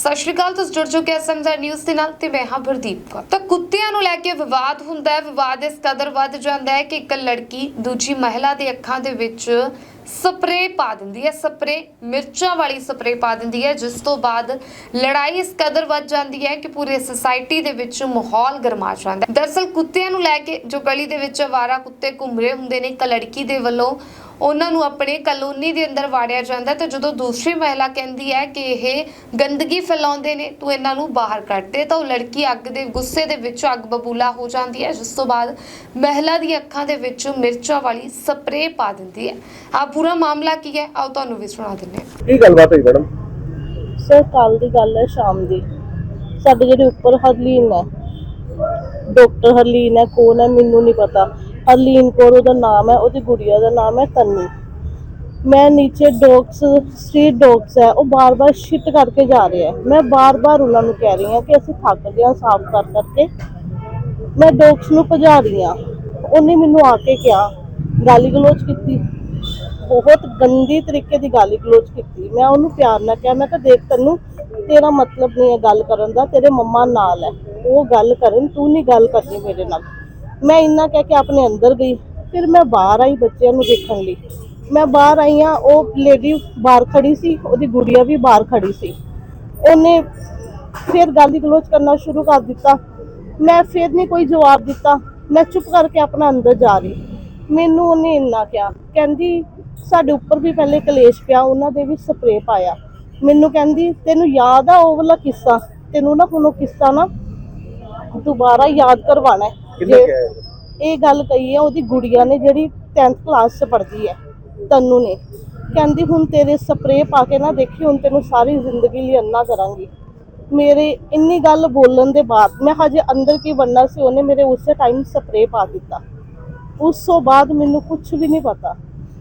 ਸਤਿ ਸ਼੍ਰੀ ਅਕਾਲ, ਤੁਸੀਂ ਜੁੜ ਚੁੱਕੇ ਹੋ ਸੰਜਾ ਨਿਊਜ਼ ਦੇ ਨਾਲ ਤੇ ਮੈਂ ਹਾਂ ਪ੍ਰਦੀਪ ਕੌਰ। ਤਾਂ ਕੁੱਤਿਆਂ ਨੂੰ ਲੈ ਕੇ ਵਿਵਾਦ ਹੁੰਦਾ ਹੈ, ਵਿਵਾਦ ਇਸ ਕਦਰ ਵੱਧ ਜਾਂਦਾ ਹੈ ਕਿ ਇੱਕ ਲੜਕੀ ਦੂਜੀ ਮਹਿਲਾ ਦੇ ਅੱਖਾਂ ਦੇ ਵਿੱਚ ਸਪਰੇ ਪਾ ਦਿੰਦੀ ਹੈ ਸਪਰੇ ਮਿਰਚਾਂ ਵਾਲੀ ਸਪਰੇ ਪਾ ਦਿੰਦੀ ਹੈ, ਜਿਸ ਤੋਂ ਬਾਅਦ ਲੜਾਈ ਇਸ ਕਦਰ ਵੱਧ ਜਾਂਦੀ ਹੈ ਕਿ ਪੂਰੇ ਸੁਸਾਇਟੀ ਦੇ ਵਿੱਚ ਮਾਹੌਲ ਗਰਮਾ ਜਾਂਦਾ ਹੈ। ਦਰਅਸਲ ਕੁੱਤਿਆਂ ਨੂੰ ਲੈ ਕੇ ਜੋ ਗਲੀ ਦੇ ਵਿੱਚ ਆਵਾਰਾ ਕੁੱਤੇ ਘੁੰਮ ਰਹੇ ਹੁੰਦੇ ਨੇ, ਇੱਕ ਲੜਕੀ ਦੇ ਵੱਲੋਂ ਉਹਨਾਂ ਨੂੰ ਆਪਣੇ ਕਲੋਨੀ ਦੇ ਅੰਦਰ ਵਾੜਿਆ ਜਾਂਦਾ ਤੇ ਜਦੋਂ ਦੂਸਰੀ ਮਹਿਲਾ ਕਹਿੰਦੀ ਹੈ ਕਿ ਇਹ ਗੰਦਗੀ ਫੈਲਾਉਂਦੇ ਨੇ ਤੂੰ ਇਹਨਾਂ ਨੂੰ ਬਾਹਰ ਕੱਢ ਦੇ ਤਾਂ ਉਹ ਲੜਕੀ ਅੱਗ ਦੇ ਗੁੱਸੇ ਦੇ ਵਿੱਚ ਅੱਗ ਬਬੂਲਾ ਹੋ ਜਾਂਦੀ ਹੈ ਜਿਸ ਤੋਂ ਬਾਅਦ ਮਹਿਲਾ ਦੀ ਅੱਖਾਂ ਦੇ ਵਿੱਚ ਮਿਰਚਾਂ ਵਾਲੀ ਸਪਰੇਅ ਪਾ ਦਿੰਦੀ ਹੈ। ਆ ਪੂਰਾ ਮਾਮਲਾ ਕੀ ਹੈ? ਆਓ ਤੁਹਾਨੂੰ ਵੀ ਸੁਣਾ ਦਿੰਦੇ ਹਾਂ। ਕੀ ਗੱਲਬਾਤ ਹੋਈ ਮੈਡਮ? ਸਰ ਕੱਲ ਦੀ ਗੱਲ ਹੈ ਸ਼ਾਮ ਦੀ। ਸਾਡੇ ਜਿਹੜੇ ਉੱਪਰ ਹਰਲੀਨ ਹੈ ਡਾਕਟਰ ਹਰਲੀਨ ਹੈ ਕੌਣ ਹੈ ਮੈਨੂੰ ਨਹੀਂ ਪਤਾ। ਅਰਲੀਨ ਕੌਰ, ਉਹਦਾ ਨਾਮ ਹੈ, ਉਹਦੀ ਗੁੜੀਆ ਦਾ ਨਾਮ ਹੈ ਤਨੂ। ਮੈਂ ਨੀਚੇ ਡੌਗਸ ਸਟਰੀਟ ਡੌਗਸ ਹੈ, ਉਹ ਬਾਰ-ਬਾਰ ਸ਼ਿਟ ਕਰਕੇ ਜਾ ਰਹੇ ਹੈ। ਮੈਂ ਬਾਰ-ਬਾਰ ਉਹਨਾਂ ਨੂੰ ਕਹਿ ਰਹੀ ਹਾਂ ਕਿ ਅਸੀਂ ਥੱਕ ਗਏ ਹਾਂ ਸਾਫ਼ ਕਰ ਕਰਕੇ। ਮੈਂ ਡੌਗਸ ਨੂੰ ਭਜਾ ਰਹੀ ਹਾਂ। ਉਹਨੇ ਮੈਨੂੰ ਆ ਕੇ ਕਿਹਾ, ਗਾਲੀ ਗਲੋਚ ਕੀਤੀ। ਬਹੁਤ ਗੰਦੀ ਤਰੀਕੇ ਦੀ ਗਾਲੀ ਗਲੋਚ ਕੀਤੀ। ਮੈਂ ਉਹਨੂੰ ਪਿਆਰ ਨਾਲ ਕਿਹਾ, ਮੈਂ ਕਿਹਾ, ਦੇਖ ਤੈਨੂੰ, ਤੇਰਾ ਮਤਲਬ ਨਹੀਂ ਹੈ ਗੱਲ ਕਰਨ ਦਾ, ਤੇਰੇ ਮੰਮਾ ਨਾਲ ਹੈ। ਉਹ ਗੱਲ ਕਰਨ, ਤੂੰ ਨਹੀਂ ਗੱਲ ਕਰਨੀ ਮੇਰੇ ਨਾਲ। ਮੈਂ ਇੰਨਾ ਕਹਿ ਕੇ ਆਪਣੇ ਅੰਦਰ ਗਈ, ਫਿਰ ਮੈਂ ਬਾਹਰ ਆਈ ਬੱਚਿਆਂ ਨੂੰ ਦੇਖਣ ਲਈ। ਮੈਂ ਬਾਹਰ ਆਈ ਹਾਂ, ਉਹ ਲੇਡੀ ਬਾਹਰ ਖੜੀ ਸੀ, ਉਹਦੀ ਗੁੜੀਆ ਵੀ ਬਾਹਰ ਖੜੀ ਸੀ। ਉਹਨੇ ਫਿਰ ਗਾਲੀ ਗਲੋਚ ਕਰਨਾ ਸ਼ੁਰੂ ਕਰ ਦਿੱਤਾ। ਮੈਂ ਫਿਰ ਨਹੀਂ ਕੋਈ ਜਵਾਬ ਦਿੱਤਾ। ਮੈਂ ਚੁੱਪ ਕਰਕੇ ਆਪਣਾ ਅੰਦਰ ਜਾ ਰਹੀ। ਮੈਨੂੰ ਉਹਨੇ ਇੰਨਾ ਕਿਹਾ। ਕਹਿੰਦੀ, ਸਾਡੇ ਉੱਪਰ ਵੀ ਪਹਿਲੇ ਕਲੇਸ਼ ਪਿਆ, ਉਹਨਾਂ ਦੇ ਵੀ ਸਪਰੇਅ ਪਾਇਆ। ਮੈਨੂੰ ਕਹਿੰਦੀ, ਤੈਨੂੰ ਯਾਦ ਆ ਉਹ ਵਾਲਾ ਕਿੱਸਾ? ਤੈਨੂੰ ਨਾ ਹੁਣ ਉਹ ਕਿੱਸਾ ਨਾ ਦੁਬਾਰਾ ਯਾਦ ਕਰਵਾਣਾ ਕਿੰਨੇ ਇਹ? ਗੱਲ ਕਹੀ ਹੈ ਉਹਦੀ ਗੁੜੀਆ ਨੇ ਜਿਹੜੀ 10th ਕਲਾਸ 'ਚ ਪੜ੍ਹਦੀ ਹੈ ਤਨੂ ਨੇ। ਕਹਿੰਦੀ ਹੁਣ ਤੇਰੇ ਸਪਰੇਅ ਪਾ ਕੇ ਨਾ ਦੇਖੀ ਹੁਣ ਤੈਨੂੰ ਸਾਰੀ ਜ਼ਿੰਦਗੀ ਲਈ ਅੰਨਾ ਕਰਾਂਗੀ। ਮੇਰੇ ਇੰਨੀ ਗੱਲ ਬੋਲਣ ਦੇ ਬਾਅਦ ਮੈਂ ਹਜੇ ਅੰਦਰ ਕੀ ਬਣਨਾ ਸੀ ਉਹਨੇ ਮੇਰੇ ਉਸੇ ਟਾਈਮ ਸਪਰੇਅ ਪਾ ਦਿੱਤਾ। ਉਸ ਤੋਂ ਬਾਅਦ ਮੈਨੂੰ ਕੁਝ ਵੀ ਨਹੀਂ ਪਤਾ।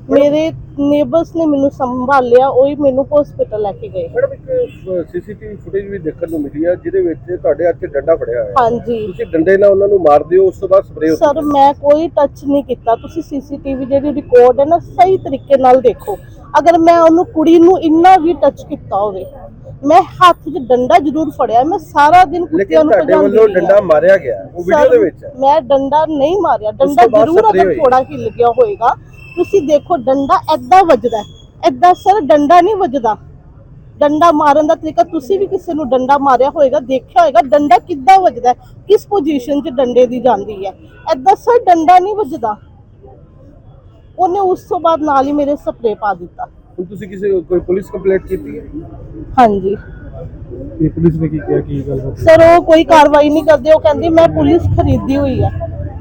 ਮੇਰੇ ਨੇਬਰਸ ਨੇ ਮੈਨੂੰ ਸੰਭਾਲਿਆ ਉਹ ਹੀ ਮੈਨੂੰ ਹਸਪੀਟਲ ਲੈ ਕੇ ਗਏ। ਮੈਡਮ ਇੱਕ ਸੀਸੀਟੀਵੀ ਫੁਟੇਜ ਵੀ ਦੇਖਣ ਨੂੰ ਮਿਲੀ ਆ ਜਿਹਦੇ ਵਿੱਚ ਤੁਹਾਡੇ ਹੱਥ 'ਚ ਡੰਡਾ ਫੜਿਆ ਹੋਇਆ ਹੈ। ਹਾਂਜੀ। ਤੁਸੀਂ ਡੰਡੇ ਨਾਲ ਉਹਨਾਂ ਨੂੰ ਮਾਰਦੇ ਹੋ ਉਸ ਤੋਂ ਬਾਅਦ ਸਪਰੇਅ ਸਰ ਮੈਂ ਕੋਈ ਟੱਚ ਨਹੀਂ ਕੀਤਾ। ਤੁਸੀਂ ਸੀਸੀਟੀਵੀ ਜਿਹੜੀ ਰਿਕਾਰਡ ਹੈ ਨਾ ਸਹੀ ਤਰੀਕੇ ਨਾਲ ਦੇਖੋ। ਅਗਰ ਮੈਂ ਉਹਨੂੰ ਕੁੜੀ ਨੂੰ ਇੰਨਾ ਵੀ ਟੱਚ ਕੀਤਾ ਹੋਵੇ ਮੈਂ ਹੱਥ 'ਚ ਡੰਡਾ ਜ਼ਰੂਰ ਫੜਿਆ। ਮੈਂ ਸਾਰਾ ਦਿਨ ਕੁੱਤਿਆਂ ਲੇਕਿਨ ਨੂੰ ਤੁਹਾਡੇ ਭਜਾਉਂਦੀ ਰਹੀ ਹਾਂ। ਡੰਡਾ ਮਾਰਿਆ ਗਿਆ ਉਹ ਵੀਡੀਓ ਦੇ ਵਿੱਚ ਹੈ। ਮੈਂ ਡੰਡਾ ਨਹੀਂ ਮਾਰਿਆ। ਡੰਡਾ ਜ਼ਰੂਰ ਅਗਰ। ਥੋੜਾ ਹਿੱਲ ਗਿਆ ਹੋਏਗਾ ਤੁਸੀਂ ਦੇਖੋ ਡੰਡਾ ਐਦਾਂ ਵੱਜਦਾ। ਐਦਾਂ ਸਰ ਡੰਡਾ ਨਹੀਂ ਵੱਜਦਾ। ਡੰਡਾ ਮਾਰਨ ਦਾ ਤਰੀਕਾ ਤੁਸੀਂ ਵੀ ਕਿਸੇ ਨੂੰ ਡੰਡਾ ਮਾਰਿਆ ਹੋਏਗਾ ਦੇਖਿਆ ਹੋਏਗਾ ਡੰਡਾ ਕਿੱਦਾਂ ਵੱਜਦਾ ਹੈ, ਕਿਸ ਪੋਜੀਸ਼ਨ 'ਚ ਡੰਡੇ ਦੀ ਜਾਂਦੀ ਹੈ। ਐਦਾਂ ਸਰ ਡੰਡਾ ਨਹੀਂ ਵੱਜਦਾ। ਉਹਨੇ ਉਸ ਤੋਂ ਬਾਅਦ ਨਾਲ ਹੀ ਮੇਰੇ ਸਪਰੇ ਪਾ ਦਿੱਤਾ। ਹੁਣ ਤੁਸੀਂ ਕਿਸੇ ਕੋਈ ਪੁਲਿਸ ਕੰਪਲੇਂਟ ਕੀਤੀ ਹੈ? ਹਾਂਜੀ। ਇਹ ਪੁਲਿਸ ਨੇ ਕੀ ਕਿਹਾ ਕੀ ਗੱਲ ਸਰ ਉਹ ਕੋਈ ਕਾਰਵਾਈ ਨਹੀਂ ਕਰਦੇ ਉਹ ਕਹਿੰਦੀ ਮੈਂ ਪੁਲਿਸ ਖਰੀਦੀ ਹੋਈ ਹੈ।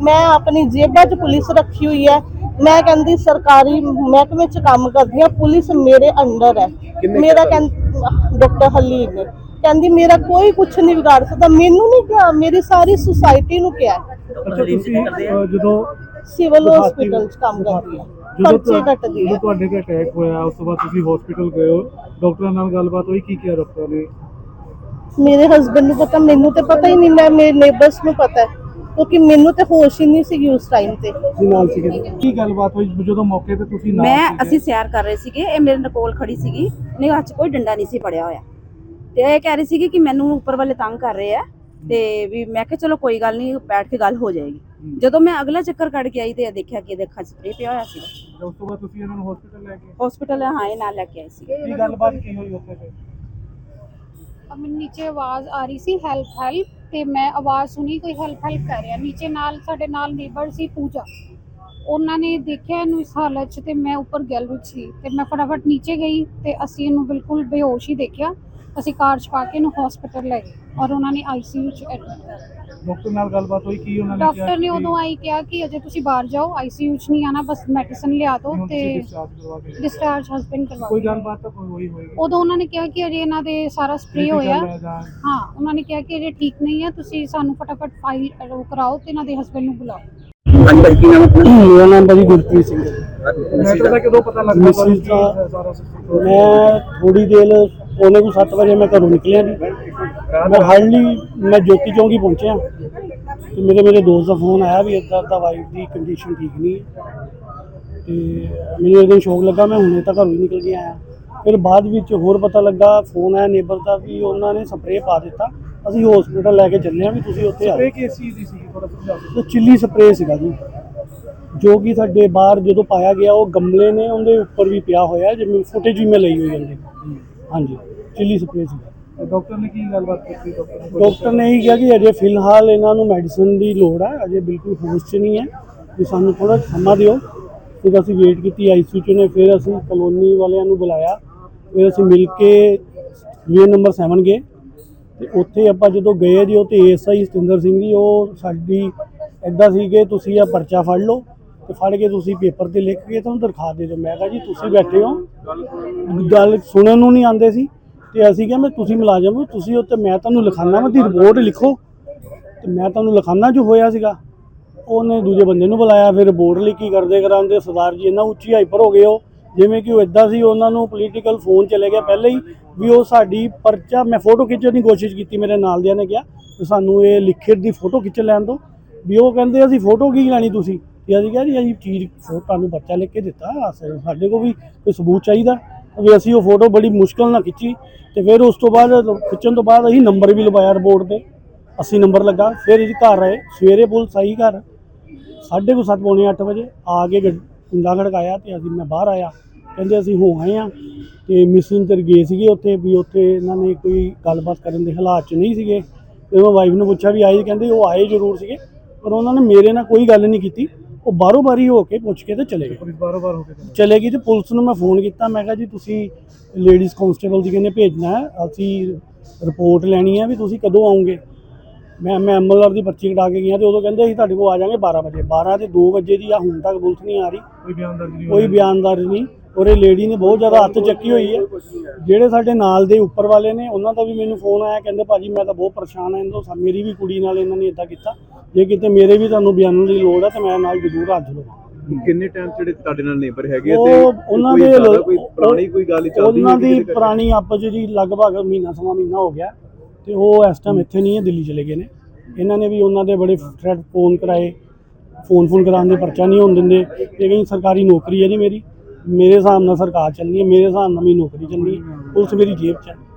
ਮੈਂ ਆਪਣੀ ਜੇਬਾਂ 'ਚ ਪੁਲਿਸ ਰੱਖੀ ਹੋਈ ਹੈ। ਮੈਂ ਕਹਿੰਦੀ ਸਰਕਾਰੀ ਮਹਿਕਮੇ 'ਚ ਕੰਮ ਕਰਦੀ ਹਾਂ ਪੁਲਿਸ ਮੇਰੇ ਅੰਡਰ ਹੈ। ਮੇਰਾ ਕਹਿੰ ਡਾਕਟਰ ਹਲੀਮ ਨੇ। ਕਹਿੰਦੀ ਮੇਰਾ ਕੋਈ ਕੁਝ ਨਹੀਂ ਵਿਗਾੜ ਸਕਦਾ ਮੈਨੂੰ ਨਹੀਂ ਕਿਹਾ ਮੇਰੀ ਸਾਰੀ ਸੁਸਾਇਟੀ ਨੂੰ ਕਿਹਾ ਅੱਛਾ ਤੁਸੀਂ ਅਹ, ਜਦੋਂ ਸਿਵਲ ਹਸਪੀਟਲ 'ਚ ਕੰਮ ਕਰਦੀ ਹੈ। ਜਦੋਂ ਪਰਚੇ ਤੁਹਾ- ਕੱਟਦੀ ਜਦੋਂ ਹੈ ਤੁਹਾਡੇ ਤੇ ਅਟੈਕ ਹੋਇਆ ਉਸ ਤੋਂ ਬਾਅਦ ਤੁਸੀਂ ਹਸਪੀਟਲ ਗਏ ਹੋ। ਡਾਕਟਰਾਂ ਨਾਲ ਗੱਲਬਾਤ ਹੋਈ ਕੀ ਕਿਹਾ ਡਾਕਟਰ ਨੇ? ਮੇਰੇ ਹਸਬੰਡ ਨੂੰ ਪਤਾ ਮੈਨੂੰ ਤੇ ਪਤਾ ਹੀ ਨਹੀਂ ਮੈਂ ਮੇਰੇ ਨੇਬਰਸ ਨੂੰ ਪਤਾ ਹੈ। ਕਿਉਂਕਿ ਮੈਨੂੰ ਤੇ ਹੋਸ਼ ਹੀ ਨਹੀਂ ਸੀ ਉਸ ਟਾਈਮ ਤੇ। ਜੀ ਨਾਲ ਸੀਗੇ? ਕੀ ਗੱਲਬਾਤ ਹੋਈ ਜਦੋਂ ਮੌਕੇ ਤੇ ਤੁਸੀਂ ਨਾਲ ਮੈਂ ਸੀਗੇ? ਅਸੀਂ ਸੈਰ ਕਰ ਰਹੇ ਸੀਗੇ ਇਹ ਮੇਰੇ ਨਾਲ ਕੋਲ ਖੜੀ ਸੀਗੀ। ਨਿਗਾਹ 'ਚ ਕੋਈ ਡੰਡਾ ਨਹੀਂ ਸੀ ਪੜਿਆ ਹੋਇਆ। ਤੇ ਇਹ ਕਹਿ ਰਹੀ ਸੀਗੀ ਕਿ ਮੈਨੂੰ ਉੱਪਰ ਵਾਲੇ ਤੰਗ ਕਰ ਰਹੇ ਆ ਤੇ ਵੀ ਮੈਂ ਕਿਹਾ ਚਲੋ ਕੋਈ ਗੱਲ ਨਹੀਂ ਬੈਠ ਕੇ ਗੱਲ ਹੋ ਜਾਏਗੀ। ਜਦੋਂ ਮੈਂ ਅਗਲਾ ਚੱਕਰ ਕੱਢ ਕੇ ਆਈ ਤੇ ਇਹ ਦੇਖਿਆ ਕਿ ਇਹਦੇ ਅੱਖਾਂ 'ਚ ਪਿਆ ਹੋਇਆ ਸੀ। ਤੇ ਉਸ ਤੋਂ ਬਾਅਦ ਤੁਸੀਂ ਇਹਨਾਂ ਨੂੰ ਹਸਪੀਟਲ ਲੈ ਗਏ ਹਸਪੀਟਲ ਹਾਂ ਇਹ ਨਾਲ ਲੈ ਕੇ ਆਏ ਸੀਗੇ। ਕੀ ਗੱਲਬਾਤ ਕੀ ਹੋਈ ਉੱਥੇ ਤੇ ਮੈਨੂੰ ਨੀਚੇ ਆਵਾਜ਼ ਆ ਰਹੀ ਸੀ ਹੈਲਪ ਹੈਲਪ ਤੇ ਮੈਂ ਆਵਾਜ਼ ਸੁਣੀ, ਕੋਈ ਹੈਲਪ ਹੈਲਪ ਕਰ ਰਿਹਾ। ਨੀਚੇ ਨਾਲ, ਸਾਡੇ ਨਾਲ ਨੇਬਰ ਸੀ ਪੂਜਾ। ਉਹਨਾਂ ਨੇ ਦੇਖਿਆ ਇਹਨੂੰ ਇਸ ਹਾਲਤ 'ਚ ਤੇ ਮੈਂ ਉੱਪਰ ਗੈਲਰੀ 'ਚ ਸੀ। ਤੇ ਮੈਂ ਫਟਾਫਟ ਨੀਚੇ ਗਈ ਤੇ ਅਸੀਂ ਇਹਨੂੰ ਬਿਲਕੁਲ ਬੇਹੋਸ਼ ਹੀ ਦੇਖਿਆ। ਅਸੀਂ ਕਾਰ 'ਚ ਪਾ ਕੇ ਇਹਨੂੰ ਹਸਪੀਟਲ ਲੈ ਗਏ ਔਰ ਉਹਨਾਂ ਨੇ ਆਈਸੀਯੂ 'ਚ ਐਡਮਿਟ ਕਰ ਡਾਕਟਰ ਨਾਲ ਗੱਲਬਾਤ ਹੋਈ ਕੀ ਉਹਨਾਂ ਨੇ ਕਿਹਾ ਡਾਕਟਰ ਨੇ ਕਿ ਉਦੋਂ ਆਈ ਕਿਹਾ ਕਿ ਅਜੇ ਤੁਸੀਂ ਬਾਹਰ ਜਾਓ ਆਈਸੀਯੂ 'ਚ ਨਹੀਂ ਆਣਾ ਬਸ ਮੈਡੀਸਨ ਲਿਆ ਦਿਓ ਤੇ ਕੇ। ਡਿਸਚਾਰਜ ਹਸਬੈਂਡ ਕਰਵਾ ਕੋਈ। ਗੱਲਬਾਤ ਤਾਂ ਕੋਈ ਹੋਈ ਹੋਏਗੀ। ਉਦੋਂ ਉਹਨਾਂ ਨੇ ਕਿਹਾ ਕਿ ਅਜੇ ਇਹਨਾਂ ਦੇ ਸਾਰਾ ਸਪਰੇ ਹੋਇਆ। ਹੈ ਉਹਨਾਂ ਨੇ ਕਿਹਾ ਕਿ ਅਜੇ ਠੀਕ ਨਹੀਂ ਹੈ ਤੁਸੀਂ ਸਾਨੂੰ ਫਟਾਫਟ ਫਾਈਲ ਕਰਾਓ ਤੇ ਇਹਨਾਂ ਦੇ ਹਸਬੰਡ ਨੂੰ ਬੁਲਾਓ। ਮੇਰਾ ਨਾਮ ਭਾਜੀ ਗੁਰਪ੍ਰੀਤ ਸਿੰਘ ਹੈ। ਮੈਟਰ ਦਾ ਕਦੋਂ ਪਤਾ ਲੱਗਾ ਤੁਹਾਨੂੰ ਕੀ ਸਾਰਾ ਸਿਸਟਮ ਮੈਂ ਥੋੜੀ ਦੇਰ ਪੌਣੇ ਕੁ 7 ਵਜੇ ਮੈਂ ਘਰੋਂ ਨਿਕਲਿਆ ਜੀ। ਮੈਂ ਹਾਰਡਲੀ ਮੈਂ ਜੋਤੀ ਚੌਂਕੀ ਪਹੁੰਚਿਆ। ਤੇ ਮੇਰੇ ਮੇਰੇ ਦੋਸਤ ਦਾ ਫੋਨ ਆਇਆ ਵੀ ਇੱਦਾਂ ਦਾ ਵਾਈਫ ਦੀ ਕੰਡੀਸ਼ਨ ਠੀਕ ਨਹੀਂ ਹੈ। ਤੇ ਮੈਨੂੰ ਇਹ ਦਿਨ ਸ਼ੌਕ ਲੱਗਾ ਮੈਂ ਹੁਣੇ ਤਾਂ ਘਰੋਂ ਹੀ ਨਿਕਲ ਕੇ ਆਇਆ। ਫਿਰ ਬਾਅਦ ਵਿੱਚ ਹੋਰ ਪਤਾ ਲੱਗਾ ਫੋਨ ਆਇਆ ਨੇਬਰ ਦਾ ਵੀ ਉਹਨਾਂ ਨੇ ਸਪਰੇਅ ਪਾ ਦਿੱਤਾ। ਅਸੀਂ ਹਸਪੀਟਲ ਲੈ ਕੇ ਚੱਲੇ ਆ ਵੀ ਤੁਸੀਂ ਉੱਥੇ ਆਓ ਸਪਰੇ ਕਿਸ ਚੀਜ਼ ਦੀ ਸੀ ਥੋੜਾ ਸਮਝਾ ਦਿਓ। ਤੇ ਚਿੱਲੀ ਸਪਰੇਅ ਸੀਗਾ ਜੀ। ਜੋ ਕਿ ਸਾਡੇ ਬਾਹਰ ਜਦੋਂ ਪਾਇਆ ਗਿਆ ਉਹ ਗਮਲੇ ਨੇ ਉਹਦੇ ਉੱਪਰ ਵੀ ਪਿਆ ਹੋਇਆ ਜਿਵੇਂ ਫੁਟੇਜ ਵੀ ਮੈਂ ਲਈ ਹੋਈ ਉਹਦੀ। ਹਾਂਜੀ ਚਿੱਲੀ ਸਪਰੇਅ ਸੀਗਾ। ਤੇ ਡਾਕਟਰ ਨੇ ਕੀ ਗੱਲਬਾਤ ਕੀਤੀ? ਡਾਕਟਰ ਨੇ ਕੋਈ ਡਾਕਟਰ ਨੇ ਇਹ ਕਿਹਾ ਕਿ ਅਜੇ ਫਿਲਹਾਲ ਇਹਨਾਂ ਨੂੰ ਮੈਡੀਸਨ ਦੀ ਲੋੜ ਹੈ। ਅਜੇ ਬਿਲਕੁਲ ਹੋਸ਼ 'ਚ ਨਹੀਂ ਹੈ। ਵੀ ਸਾਨੂੰ ਥੋੜਾ ਸਮਾਂ ਦਿਓ। ਫਿਰ ਅਸੀਂ ਵੇਟ ਕੀਤੀ। ਆਈਸੀਯੂ 'ਚ ਨੇ। ਫਿਰ ਅਸੀਂ ਕਲੋਨੀ ਵਾਲਿਆਂ ਨੂੰ ਬੁਲਾਇਆ। ਫਿਰ ਅਸੀਂ ਮਿਲ ਕੇ ਵੇ ਨੰਬਰ 7 ਗਏ। ਤੇ ਉੱਥੇ ਆਪਾਂ ਜਦੋਂ ਗਏ ਜੀ ਉਹ ਉੱਥੇ ਏਐਸਆਈ ਸਤਿੰਦਰ ਸਿੰਘ ਜੀ, ਉਹ ਸਾਡੀ ਐਦਾਂ ਸੀ ਕਿ ਤੁਸੀਂ ਆ ਪਰਚਾ ਫੜ ਲਓ ਤੇ ਫੜ ਕੇ ਤੁਸੀਂ ਪੇਪਰ ਤੇ ਲਿਖ ਕੇ ਤੁਹਾਨੂੰ ਦਰਖਾਸਤ ਦੇ ਦਿਓ। ਮੈਂ ਕਿਹਾ ਜੀ, ਤੁਸੀਂ ਬੈਠੇ ਹੋ। ਗੱਲ ਸੁਣਨ ਨੂੰ ਨਹੀਂ ਆਉਂਦੇ ਸੀ। ਤੇ ਅਸੀਂ ਕਿਹਾ ਮੈਂ ਤੁਸੀਂ ਮੁਲਾਜ਼ਮ ਹੋ, ਤੁਸੀਂ ਉੱਤੇ ਮੈਂ ਤੁਹਾਨੂੰ ਲਿਖਾਣਾ ਮੈਂ ਦੀ ਰਿਪੋਰਟ ਲਿਖੋ। ਤੇ ਮੈਂ ਤੁਹਾਨੂੰ ਲਿਖਾਣਾ ਜੋ ਹੋਇਆ ਸੀਗਾ। ਉਹਨੇ ਦੂਜੇ ਬੰਦੇ ਨੂੰ ਬੁਲਾਇਆ, ਫਿਰ ਰਿਪੋਰਟ ਲਿਖੀ ਕਰਦੇ ਕਰਾਉਂਦੇ, ਸਰਦਾਰ ਜੀ ਇੰਨਾ ਉੱਚੀ ਹਾਈਪਰ ਹੋ ਗਏ ਉਹ। ਜਿਵੇਂ ਕਿ ਉਹ ਇਦਾਂ ਸੀ, ਉਹਨਾਂ ਨੂੰ ਪੋਲੀਟੀਕਲ ਫੋਨ ਚਲੇ ਗਿਆ ਪਹਿਲੇ ਹੀ, ਵੀ ਉਹ ਸਾਡੀ ਪਰਚਾ, ਮੈਂ ਫੋਟੋ ਖਿੱਚਣ ਦੀ ਕੋਸ਼ਿਸ਼ ਕੀਤੀ, ਮੇਰੇ ਨਾਲ ਦਿਆਂ ਨੇ ਕਿਹਾ, ਵੀ ਸਾਨੂੰ ਇਹ ਲਿਖਿਤ ਦੀ ਫੋਟੋ ਖਿੱਚ ਲੈਣ ਦਿਓ। ਵੀ ਉਹ ਕਹਿੰਦੇ, ਅਸੀਂ ਫੋਟੋ ਕੀ ਲੈਣੀ ਤੁਸੀਂ? ਤੇ ਅਸੀਂ ਕਿਹਾ ਜੀ, ਅਸੀਂ ਚੀਜ਼ ਫੋਟੋ ਤੁਹਾਨੂੰ ਪਰਚਾ ਲਿਖ ਕੇ ਦਿੱਤਾ ਅਸ- ਸਾਡੇ ਕੋਲ ਵੀ ਕੋਈ ਸਬੂਤ ਚਾਹੀਦਾ। ਵੀ ਅਸੀਂ ਉਹ ਫੋਟੋ ਬੜੀ ਮੁਸ਼ਕਲ ਨਾਲ ਖਿੱਚੀ ਤੇ ਫਿਰ ਉਸ ਤੋਂ ਬਾਅਦ ਖਿੱਚਣ ਤੋਂ ਬਾਅਦ ਅਸੀਂ ਨੰਬਰ ਵੀ ਲਵਾਇਆ ਰਿਪੋਰਟ ਤੇ 80 ਨੰਬਰ ਲੱਗਾ, ਫਿਰ ਅਸੀਂ ਘਰ ਆਏ, ਸਵੇਰੇ ਪੁਲਿਸ ਆਈ ਘਰ, ਸਾਢੇ ਕੁ ਸੱਤ ਪੌਣੇ ਅੱਠ ਵਜੇ ਆ ਕੇ ਗੱਡ- ਕੁੰਡਾ ਖੜਕਾਇਆ ਤੇ ਅਸੀਂ ਮੈਂ ਬਾਹਰ ਆਇਆ, ਕਹਿੰਦੇ ਅਸੀਂ ਹੋ ਆਏ ਆ ਤੇ ਮਿਸ਼ਨ ਤੇ ਗਏ ਸੀਗੇ ਉੱਥੇ ਵੀ ਉੱਥੇ ਇਹਨਾਂ ਨੇ ਕੋਈ ਗੱਲਬਾਤ ਕਰਨ ਦੇ ਹਾਲਾਤ 'ਚ ਨਹੀਂ ਸੀਗੇ। ਤੇ ਮੈਂ ਵਾਈਫ ਨੂੰ ਪੁੱਛਿਆ ਵੀ ਆਏ ਕਹਿੰਦੇ ਉਹ ਆਏ ਜ਼ਰੂਰ ਸੀਗੇ, ਪਰ ਉਹਨਾਂ ਨੇ ਮੇਰੇ ਨਾਲ ਕੋਈ ਗੱਲ ਨਹੀਂ ਕੀਤੀ। ਉਹ ਬਾਹਰੋਂ ਬਾਰੀ ਹੋ ਕੇ ਪੁੱਛ ਕੇ ਤੇ ਚਲੇ ਗਏ। ਪੁਲਿਸ ਬਾਰੋ ਬਾਰ ਹੋ ਕੇ ਚਲੀ? ਚਲੇ ਗਈ ਤੇ ਪੁਲਿਸ ਨੂੰ ਮੈਂ ਫੋਨ ਕੀਤਾ ਮੈਂ ਕਿਹਾ ਜੀ ਤੁਸੀਂ ਲੇਡੀਜ਼ ਕਾਂਸਟੇਬਲ ਜੀ ਕਹਿੰਦੇ ਭੇਜਣਾ ਹੈ ਅਸੀਂ ਰਿਪੋਰਟ ਲੈਣੀ ਹੈ ਵੀ ਤੁਸੀਂ ਕਦੋਂ ਆਉਂਗੇ। ਮੈਂ ਮੈਂ ਐਮਐਲਆਰ ਦੀ ਪਰਚੀ ਕਟਾ ਕੇ ਗਿਆ ਤੇ ਉਦੋਂ ਕਹਿੰਦੇ ਅਸੀਂ ਤੁਹਾਡੇ ਕੋਲ ਆ ਜਾਾਂਗੇ 12 ਵਜੇ। 12 ਤੇ 2 ਵਜੇ ਦੀ ਆ ਹੁਣ ਤੱਕ ਪੁਲਿਸ ਨਹੀਂ ਆ ਰਹੀ। ਕੋਈ ਬਿਆਨ ਦਰਜ ਨਹੀਂ ਕੋਈ? ਬਿਆਨਦਾਰ ਨਹੀਂ। ਔਰ ਇਹ ਲੇਡੀ ਨੇ ਬਹੁਤ ਜ਼ਿਆਦਾ ਹੱਥ ਚੱਕੀ ਹੋਈ ਹੈ ਜਿਹੜੇ ਸਾਡੇ ਨਾਲ ਦੇ ਉੱਪਰ ਵਾਲੇ ਨੇ ਉਹਨਾਂ ਦਾ ਵੀ ਮੈਨੂੰ ਫੋਨ ਆਇਆ ਕਹਿੰਦੇ ਭਾਜੀ ਮੈਂ ਤਾਂ ਬਹੁਤ ਪਰੇਸ਼ਾਨ ਹਾਂ ਇਹਨਾਂ ਤੋਂ ਮੇਰੀ ਵੀ ਕੁੜੀ ਨਾਲ ਇਹਨਾਂ ਨੇ ਇਦਾਂ ਕੀਤਾ। ਜੇ ਕਿਤੇ ਮੇਰੇ ਵੀ ਤੁਹਾਨੂੰ ਬਿਆਨਾਂ ਦੀ ਲੋੜ ਹੈ ਤਾਂ ਮੈਂ ਨਾਲ ਜ਼ਰੂਰ ਹਾਜ਼ਰ ਹੋਵਾਂ। ਕਿੰਨੇ ਟਾਈਮ ਜਿਹੜੇ ਤੁਹਾਡੇ ਨਾਲ ਨੇਬਰ ਹੈਗੇ ਤੇ ਉਹਨਾਂ ਦੇ ਕੋਈ ਪੁਰਾਣੀ ਕੋਈ ਗੱਲ ਹੀ ਚੱਲਦੀ ਉਹਨਾਂ ਦੀ? ਪੁਰਾਣੀ ਆਪਸ ਜੀ ਲਗਭਗ ਮਹੀਨਾ ਸਵਾ ਮਹੀਨਾ ਹੋ ਗਿਆ ਤੇ ਉਹ ਇਸ ਟਾਈਮ ਇੱਥੇ ਨਹੀਂ ਹੈ ਦਿੱਲੀ ਚਲੇ ਗਏ ਨੇ। ਇਹਨਾਂ ਨੇ ਵੀ ਉਹਨਾਂ ਦੇ ਬੜੇ ਥ੍ਰੈਡ ਫੋਨ ਕਰਾਏ ਫੋਨ ਫੋਨ ਕਰਾਉਣ ਦੇ ਪਰਚਾ ਨਹੀਂ ਹੋਣ ਦਿੰਦੇ। ਇਹ ਕਹਿੰਦੀ ਸਰਕਾਰੀ ਨੌਕਰੀ ਹੈ ਜੀ ਮੇਰੀ। ਮੇਰੇ ਹਿਸਾਬ ਨਾਲ ਸਰਕਾਰ ਚੱਲਣੀ ਹੈ ਮੇਰੇ ਹਿਸਾਬ ਨਾਲ ਮੇਰੀ ਨੌਕਰੀ ਚੱਲਣੀ ਪੁਲਿਸ ਮੇਰੀ ਜੇਬ 'ਚ ਹੈ।